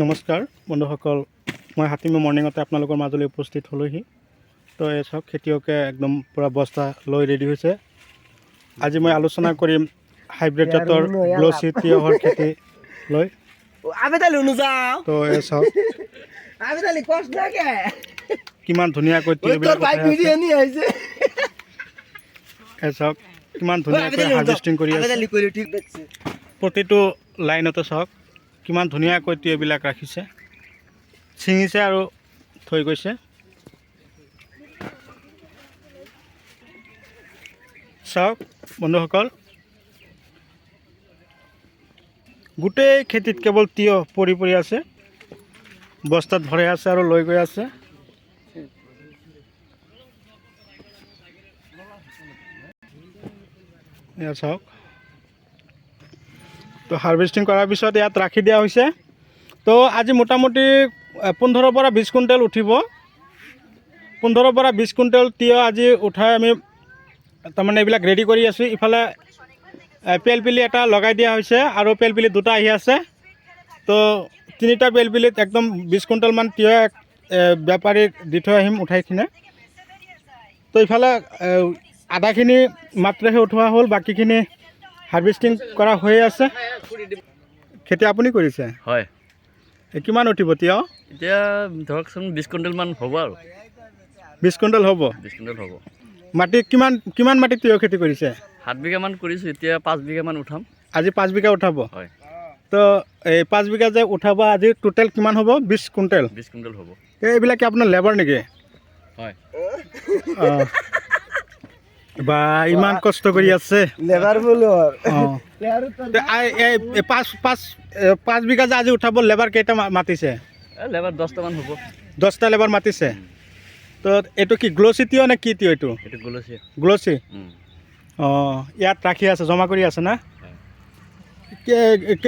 নমস্কাৰ বন্ধুসকল মই হাতীমে মৰ্ণিঙতে আপোনালোকৰ মাজলৈ উপস্থিত হ'লোহি। তো এই চাওক খেতিয়কে একদম পূৰা বস্তা লৈ ৰেডি হৈছে। আজি মই আলোচনা কৰিম হাইব্ৰিড জাতৰ গ্ল'চি তিয়হৰ খেতি লৈ। তো এই চাওক কিমান ধুনীয়াকৈ এই চাওক কিমান ধুনীয়াকৈ হাৰ্ভেষ্টিং কৰি আছে। প্ৰতিটো লাইনতে চাওক। কিমান ধুনীয়াকৈ তিয়হবিলাক ৰাখিছে। ছিঙিছে আৰু থৈ গৈছে। চাওক, বন্ধুসকল। গোটেই খেতিত কেৱল তিয়হ পৰি পৰি আছে। বস্তাত ভৰাই আছে আৰু লৈ গৈ আছে। এয়া চাওক। তো হাৰ্ভেষ্টিং কৰাৰ পিছত ইয়াত ৰাখি দিয়া হৈছে। তো আজি মোটামুটি পোন্ধৰৰ পৰা বিছ কুইণ্টেল উঠিব। পোন্ধৰৰ পৰা বিছ কুইণ্টেল তিয়হ আজি উঠাই আমি তাৰমানে এইবিলাক ৰেডি কৰি আছোঁ। ইফালে পেলপিলি এটা লগাই দিয়া হৈছে আৰু পেলপিলি দুটা আহি আছে। তো তিনিটা পেলপিলিত একদম বিছ কুইণ্টেলমান তিয়হ বেপাৰীক দি থৈ আহিম উঠাই কিনে। তো ইফালে আহ, আধাখিনি মাত্ৰহে উঠোৱা হ'ল বাকীখিনি হাৰ্ভেষ্টিং কৰা হৈয়ে আছে। খেতি আপুনি কৰিছে? হয়। কিমান উঠিব তিয়হ এতিয়া ধৰকচোন বিছ কুইণ্টেলমান হ'ব আৰু। বিছ কুইণ্টেল হ'ব? বিছ কুইণ্টেল হ'ব। মাটি কিমান কিমান মাটিত তিয়হ খেতি কৰিছে? সাত বিঘামান কৰিছোঁ এতিয়া পাঁচ বিঘামান উঠাম। আজি পাঁচ বিঘা উঠাব? হয়। তো এই পাঁচ বিঘা যে উঠাব আজি টোটেল কিমান হ'ব? বিছ কুইণ্টেল? বিছ কুইণ্টেল হ'ব। এই এইবিলাক কি আপোনাৰ লেবাৰ নেকি? হয়। অঁ। বা ইমান কষ্ট কৰি আছে। লেবার বলো অঁ তে আই- এই এই পাঁচ পাঁচ পাঁচ বিঘা যে আজি উঠাব লেবাৰ কেইটা মাতিছে? লেবাৰ দহটামান হ'ব। দহটা লেবাৰ মাতিছে? তো এইটো কি গ্ল'চি তিয়হ নে কি তিয়হ এইটো? গলচি। অঁ ইয়াত ৰাখি আছে জমা কৰি আছে না?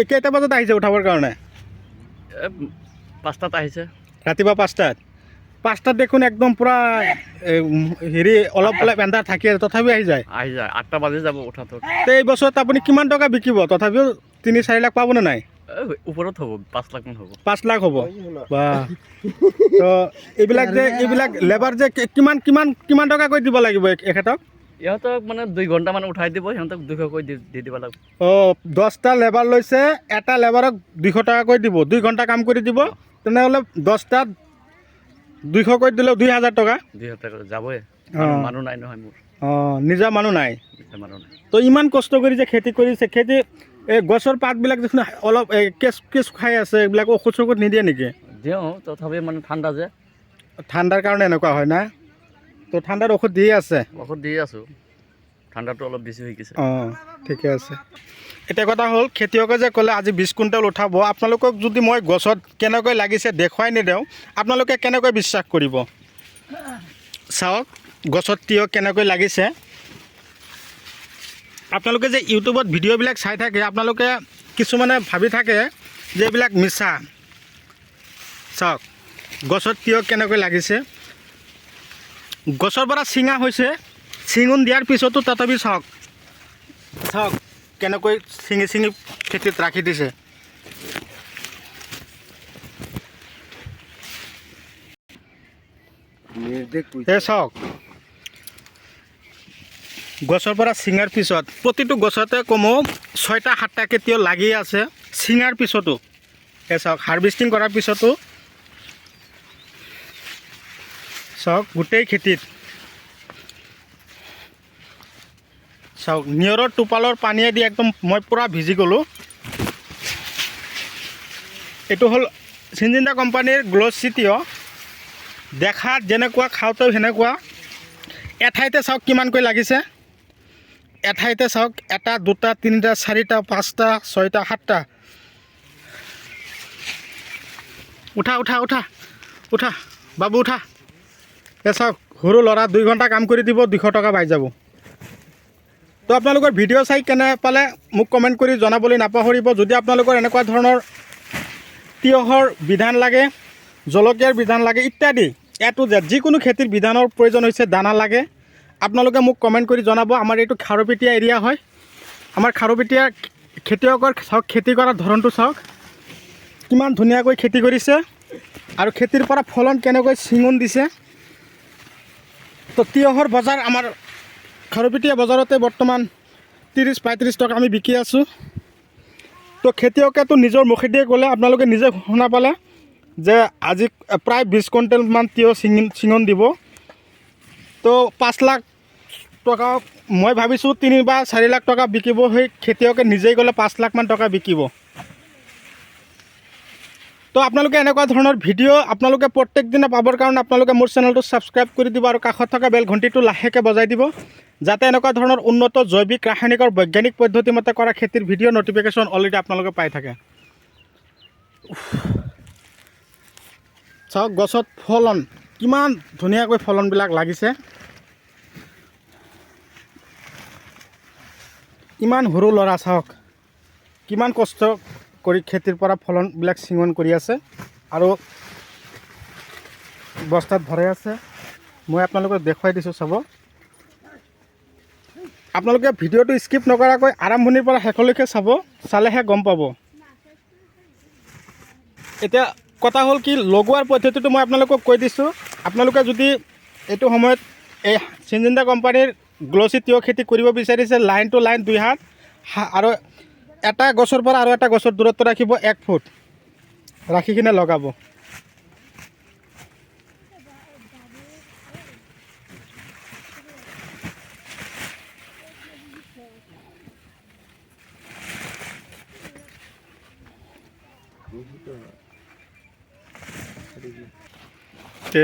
কেইটা বজাত আহিছে উঠাবৰ কাৰণে? পাঁচটাত আহিছে। ৰাতিপুৱা পাঁচটাত? পাঁচটাত দেখোন একদম পূৰা হেৰি অলপ অলপ এন্ধাৰ থাকি আছে তথাপিও আহি যায়। আহি যায় আঠটা বাজি যাব উঠাটো। তে এই বছৰত আপুনি কিমান টকা বিকিব? তথাপিও তিনি চাৰি লাখ পাবনে নাই? ওপৰত হ'ব পাঁচ লাখমান হ'ব। পাঁচ লাখ হ'ব। বা তো এইবিলাক যে এইবিলাক লেবাৰ যে কিমান কিমান কিমান টকাকৈ দিব লাগিব এখেতক? ইহঁতক মানে দুই ঘণ্টামান উঠাই দিব সিহঁতক দুশকৈ দি দি দিব লাগিব। অঁ দহটা লেবাৰ লৈছে এটা লেবাৰক দুইশ টকাকৈ দিব দুই ঘণ্টা কাম কৰি দিব তেনেহ'লে দহটাত দুইশকৈ দিলেও দুই হাজাৰ টকা? দুই হাজাৰ টকা। যাবই। মানুহ নাই নহয় মোৰ। অঁ নিজা মানুহ নাই? তো ইমান কষ্ট কৰি যে খেতি কৰিছে খেতি এই গছৰ পাতবিলাক দেখোন অলপ কেঁচ কেঁচ খাই আছে এইবিলাক ঔষধ চৌষধ নিদিয়ে নেকি? দিওঁ তথাপি মানে ঠাণ্ডা যে। ঠাণ্ডাৰ কাৰণে এনেকুৱা হয় না? তো ঠাণ্ডাৰ ঔষধ দিয়ে আছে? ঔষধ দি আছোঁ। ঠাণ্ডাটো অলপ বেছি হৈ গৈছে। অঁ ঠিকে আছে। এতিয়া কথা হ'ল, খেতিয়কে যে ক'লে আজি বিছ কুইণ্টেল উঠাব, আপোনালোকক যদি মই গছত কেনেকৈ লাগিছে দেখুৱাই নিদিওঁ, আপোনালোকে কেনেকৈ বিশ্বাস কৰিব? চাওক, গছত তিয়হ কেনেকৈ লাগিছে। আপোনালোকে যে ইউটিউবত ভিডিঅ'বিলাক চাই থাকে, আপোনালোকে কিছুমানে ভাবি থাকে যে এইবিলাক মিছা। চাওক, গছত তিয়হ কেনেকৈ লাগিছে। গছৰ পৰা ছিঙা হৈছে ছিঙুন দিয়াৰ পিছতো তথাপি চাওক। চাওক কেনেকৈ ছিঙি ছিঙি খেতিত ৰাখি দিছে? নির্দেশ এই চাওক। গছৰ পৰা ছিঙাৰ পিছত প্ৰতিটো গছতে কমেও ছয়টা সাতটাকৈ তিয়হ লাগি আছে ছিঙাৰ পিছতো। এই চাওক হাৰ্ভেষ্টিং কৰাৰ পিছতো। চাওক গোটেই খেতিত চাওক, নিয়ৰৰ টোপালৰ পানীয়েদি একদম মই পূৰা ভিজি গ'লোঁ। এইটো হ'ল চিনজিন্দা কোম্পানীৰ গ্ল'চি তিয়হ দেখাত যেনেকুৱা খাওঁতেও সেনেকুৱা। এঠাইতে চাওক কিমানকৈ লাগিছে। এঠাইতে চাওক, এটা, দুটা, তিনিটা, চাৰিটা, পাঁচটা, ছয়টা, সাতটা। উঠা উঠা উঠা উঠা, বাবু, উঠা। এই চাওক, সৰু ল'ৰা দুই ঘণ্টা কাম কৰি দিব, দুশ টকা পাই যাব। তো আপোনালোকৰ ভিডিঅ' চাই কেনে পালে মোক কমেণ্ট কৰি জনাবলৈ নাপাহৰিব। যদি আপোনালোকৰ এনেকুৱা ধৰণৰ তিয়হৰ বিধান লাগে, জলকীয়াৰ বিধান লাগে ইত্যাদি, এ টু জেড যিকোনো খেতিৰ বিধানৰ প্ৰয়োজন হৈছে দানা লাগে, আপোনালোকে মোক কমেণ্ট কৰি জনাব। আমাৰ এইটো খাৰুপেটীয়া এৰিয়া হয়। আমাৰ খাৰুপেটীয়া খেতিয়কৰ চাওক, খেতি কৰাৰ ধৰণটো চাওক, কিমান ধুনীয়াকৈ খেতি কৰিছে আৰু খেতিৰ পৰা ফলন কেনেকৈ চিঙুন দিছে। তো তিয়ঁহৰ বজাৰ আমাৰ খাৰুপেটীয়া বজাৰতে বৰ্তমান ত্ৰিছ পঁয়ত্ৰিছ টকা আমি বিকি আছোঁ। তো খেতিয়কেতো নিজৰ মুখেদিয়ে ক'লে, আপোনালোকে নিজে শুনা পালে যে আজি প্ৰায় বিছ কুইণ্টেলমান তিয়ঁহ চিঙি চিঙন দিব। তো পাঁচ লাখ টকা, মই ভাবিছোঁ তিনি বা চাৰি লাখ টকা বিকিব, সেই খেতিয়কে নিজেই গ'লে পাঁচ লাখমান টকা বিকিব। তো আপোনালোকে এনেকুৱা ধৰণৰ ভিডিঅ' আপোনালোকে প্ৰত্যেক দিনে পাবৰ কাৰণে আপোনালোকে মোৰ চেনেলটো ছাবস্ক্ৰাইব কৰি দিব আৰু কাষত থকা বেল ঘণ্টিটো লাহেকৈ বজাই দিব। যাতে এনেকুৱা ধৰণৰ উন্নত জৈৱিক, ৰাসায়নিক আৰু বৈজ্ঞানিক পদ্ধতিমতে কৰা খেতিৰ ভিডিঅ' নটিফিকেশ্যন অলৰেডি আপোনালোকে পাই থাকে। চাওক, গছত ফলন, কিমান ধুনীয়াকৈ ফলনবিলাক লাগিছে। ইমান সৰু ল'ৰা, চাওক, কিমান কষ্ট কৰি খেতিৰ পৰা ফলনবিলাক ছিঙন কৰি আছে আৰু বস্তাত ভৰাই আছে। মই আপোনালোকক দেখুৱাই দিছোঁ, চাব। আপোনালোকে ভিডিঅ'টো স্কিপ নকৰাকৈ আৰম্ভণিৰ পৰা শেষলৈকে চাব, চালেহে গম পাব। এতিয়া কথা হ'ল কি, লগোৱাৰ পদ্ধতিটো মই আপোনালোকক কৈ দিছোঁ। আপোনালোকে যদি এইটো সময়ত এই চিনজিন্দা কোম্পানীৰ গ্ল'চি তিয়ঁহ খেতি কৰিব বিচাৰিছে, লাইন টু লাইন দুই হাত আৰু এটা গছৰ পৰা আৰু এটা গছৰ দূৰত্ব ৰাখিব এক ফুট, ৰাখি কিনে লগাব।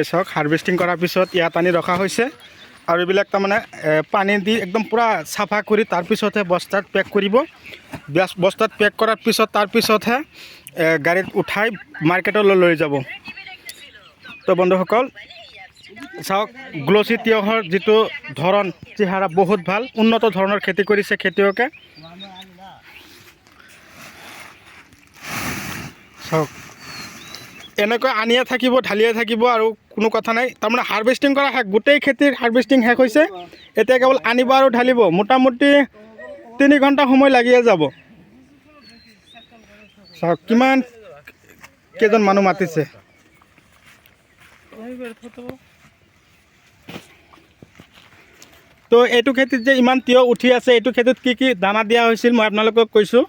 চাওক হাৰ্ভেষ্টিং কৰাৰ পিছত ইয়াত আনি ৰখা হৈছে। আৰু এইবিলাক তাৰমানে পানী দি একদম পূৰা চাফা কৰি তাৰপিছতহে বস্তাত পেক কৰিব। বস্তাত পেক কৰাৰ পিছত তাৰপিছতহে গাড়ীত উঠাই মাৰ্কেটলৈ লৈ যাব। তো বন্ধুসকল, চাওক গ্ল'চি তিয়ঁহৰ যিটো ধৰণ, চেহেৰা বহুত ভালো, উন্নত ধৰণৰ খেতি কৰিছে খেতিয়কে। চাওক এনেকৈ আনিয়ে থাকিব, ঢালিয়ে থাকিব আৰু কোনো কথা নাই। তাৰমানে হাৰ্ভেষ্টিং কৰা শেষ, গোটেই খেতিৰ হাৰ্ভেষ্টিং শেষ হৈছে। এতিয়া কেৱল আনিব আৰু ঢালিব, মোটামুটি তিনি ঘণ্টা সময় লাগিয়ে যাব। চাওক, কিমান কেইজন মানুহ মাতিছে। তো এইটো খেতিত যে ইমান তিয়ঁহ উঠি আছে, এইটো খেতিত কি কি দানা দিয়া হৈছিল মই আপোনালোকক কৈছোঁ।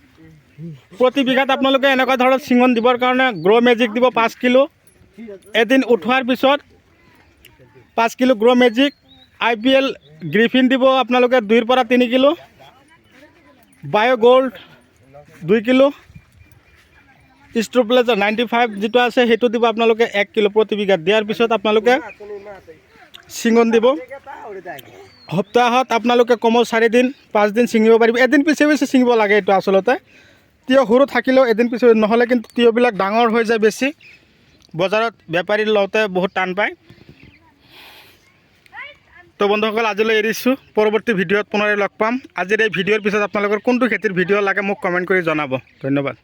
প্ৰতি বিঘাত আপোনালোকে এনেকুৱা ধৰণৰ চিঙন দিবৰ কাৰণে গ্ৰ' মেজিক দিব পাঁচ কিলো। এদিন উঠোৱাৰ পিছত পাঁচ kilo grow' magic I P L Griffin দিব আপোনালোকে দুইৰ পৰা তিনি কিলো বায়' গ'ল্ড দুই কিলো ষ্ট্ৰপ্লেজাৰ নাইণ্টি ফাইভ যিটো আছে সেইটো দিব আপোনালোকে এক কিলো প্ৰতি বিঘাত। দিয়াৰ পিছত আপোনালোকে চিঙন দিব। সপ্তাহত আপোনালোকে কমেও চাৰিদিন পাঁচদিন ছিঙিব পাৰিব। এদিন পিছে পিছে ছিঙিব লাগে এইটো আচলতে। তিয়ঁহ সৰু থাকিলেও এদিন পিছত নহ'লে কিন্তু তিয়ঁহবিলাক ডাঙৰ হৈ যায় বেছি। বজাৰত বেপাৰী লওঁতে বহুত টান পায়। তো বন্ধুসকল, আজিলৈ এৰিছোঁ। পৰৱৰ্তী ভিডিঅ'ত পুনৰে লগ পাম। আজিৰ এই ভিডিঅ'ৰ পিছত আপোনালোকৰ কোনটো খেতিৰ ভিডিঅ' লাগে মোক কমেণ্ট কৰি জনাব। ধন্যবাদ।